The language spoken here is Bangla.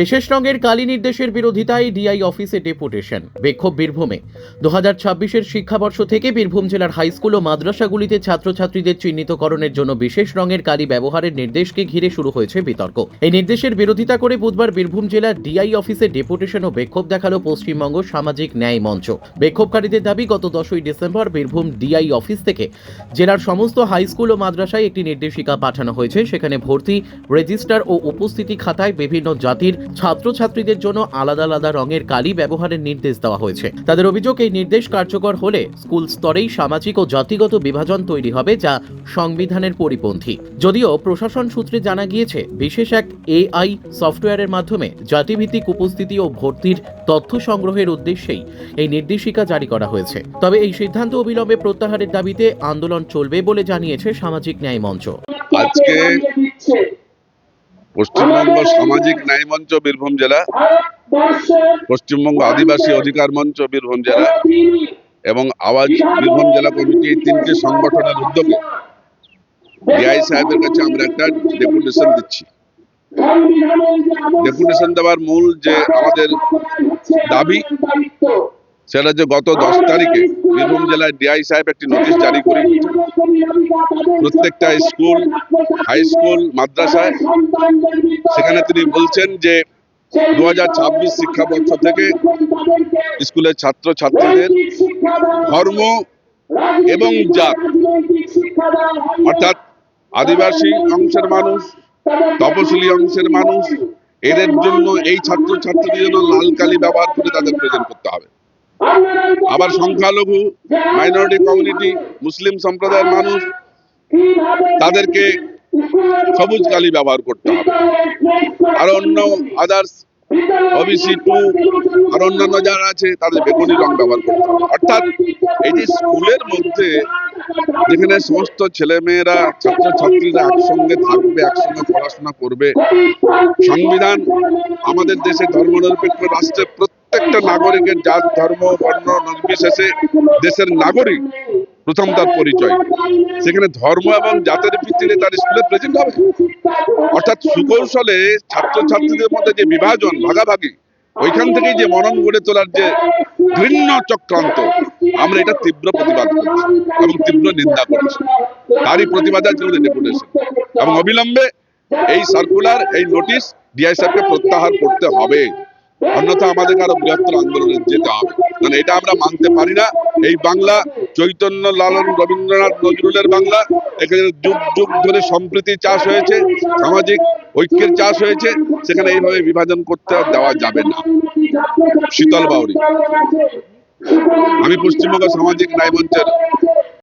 বিশেষ রঙের কালি নির্দেশের বিরোধিতায় ডিআই অফিসে ডেপুটেশন। বিক্ষোভ বীরভূমে। দু হাজার ছাব্বিশের শিক্ষাবর্ষ থেকে বীরভূম জেলার হাইস্কুল ও মাদ্রাসাগুলিতে ছাত্রছাত্রীদের চিহ্নিতকরণের জন্য বিশেষ রঙের কালি ব্যবহারের নির্দেশকে ঘিরে শুরু হয়েছে বিতর্ক। এই নির্দেশের বিরোধিতা করে বুধবার বীরভূম জেলার ডিআই অফিসে ডেপুটেশন ও বিক্ষোভ দেখাল পশ্চিমবঙ্গ সামাজিক ন্যায় মঞ্চ। বিক্ষোভকারীদের দাবি, গত দশই ডিসেম্বর বীরভূম ডিআই অফিস থেকে জেলার সমস্ত হাইস্কুল ও মাদ্রাসায় একটি নির্দেশিকা পাঠানো হয়েছে। সেখানে ভর্তি, রেজিস্টার ও উপস্থিতি খাতায় বিভিন্ন জাতির ছাত্রছাত্রীদের জন্য আলাদা আলাদা রঙের কালি ব্যবহারের নির্দেশ দেওয়া হয়েছে। তাদের অভিযোগ, এই নির্দেশ কার্যকর হলে স্কুল স্তরেই সামাজিক ও জাতিগত বিভাজন তৈরি হবে যা সংবিধানের পরিপন্থী। যদিও প্রশাসন সূত্রে জানা গিয়েছে, বিশেষ এক এআই সফটওয়্যারের মাধ্যমে জাতিভিত্তিক উপস্থিতি ও ভর্তির তথ্য সংগ্রহের উদ্দেশ্যেই এই নির্দেশিকা জারি করা হয়েছে। তবে এই সিদ্ধান্ত অবিলম্বে প্রত্যাহারের দাবিতে আন্দোলন চলবে বলে জানিয়েছে সামাজিক ন্যায় মঞ্চ। আজকে পশ্চিমবঙ্গ সামাজিক ন্যায় মঞ্চ বীরভূম জেলা। পশ্চিমবঙ্গ আদিবাসী অধিকার মঞ্চ বীরভূম জেলা। এবং আওয়াজ বীরভূম জেলা কমিটি এই তিনটি সংগঠনের উদ্যোগে ডিআই সাহেবের কাছে আমরা একটা ডেপুটেশন দিচ্ছি। ডেপুটেশন দেওয়ার মূল যে আমাদের দাবি সেটা যে গত দশ তারিখে বীরভূম জেলায় ডিআই সাহেব একটি নোটিশ জারি করে। প্রত্যেকটা স্কুল হাই স্কুল মাদ্রাসায় সেখানে তিনি বলছেন যে দু হাজার ছাব্বিশ শিক্ষাবর্ষ থেকে স্কুলের ছাত্র ছাত্রীদের ধর্ম এবং জাত, অর্থাৎ আদিবাসী অংশের মানুষ, তপশিলি অংশের মানুষ, এদের জন্য এই ছাত্র ছাত্রীদের জন্য লাল কালি ব্যবহার করে তাদের প্রেজেন্ট করতে হবে। আবার সংখ্যালঘু মাইনরিটি কমিউনিটি মুসলিম সম্প্রদায়ের মানুষ, তাদেরকে সবুজ কালি ব্যবহার করতে হবে। আর অন্য আদার্স ওবিসি টু আর অন্যান্য যারা আছে, তাদের বেগুনি রং ব্যবহার করতে হবে। অর্থাৎ যে স্কুলের মধ্যে যেখানে সমস্ত ছেলেমেয়েরা, ছাত্রছাত্রীরা একসঙ্গে থাকবে, একসঙ্গে পড়াশোনা করবে, সংবিধান আমাদের দেশে ধর্মনিরপেক্ষ রাষ্ট্রে প্রত্যেকটা নাগরিকের জাত, ধর্ম, বর্ণ নির্বিশেষে দেশের নাগরিক প্রথম তার পরিচয়। সেখানে ধর্ম এবং জাতের ভিত্তিতে তার স্কুলে প্রেজেন্ট হবে। অর্থাৎ সুকৌশলে ছাত্রছাত্রীদের মধ্যে যে বিভাজন, ভাগাভাগি, ওইখান থেকেই যে মনন গড়ে তোলার যে ঘৃণ্য চক্রান্ত, আমরা এটা তীব্র প্রতিবাদ করছি এবং তীব্র নিন্দা করছি। তারই প্রতিবাদে আজকে আমাদের ডেপুটেশন। এবং অবিলম্বে এই সার্কুলার এই নোটিশ ডিআই প্রত্যাহার করতে হবে। অন্যথা আমাদেরকে আরও বৃহত্তর আন্দোলনে যেতে হবে। কারণ এটা আমরা মানতে পারি না। এই বাংলা, চৈতন্য লালন রবীন্দ্রনাথ নজরুলের বাংলা, এখানে যুগ যুগ ধরে সম্প্রীতি চাষ হয়েছে, সামাজিক ঐক্যের চাষ হয়েছে, সেখানে এইভাবে বিভাজন করতে দেওয়া যাবে না। শীতল বাউরি। আমি পশ্চিমবঙ্গ সামাজিক ন্যায় মঞ্চের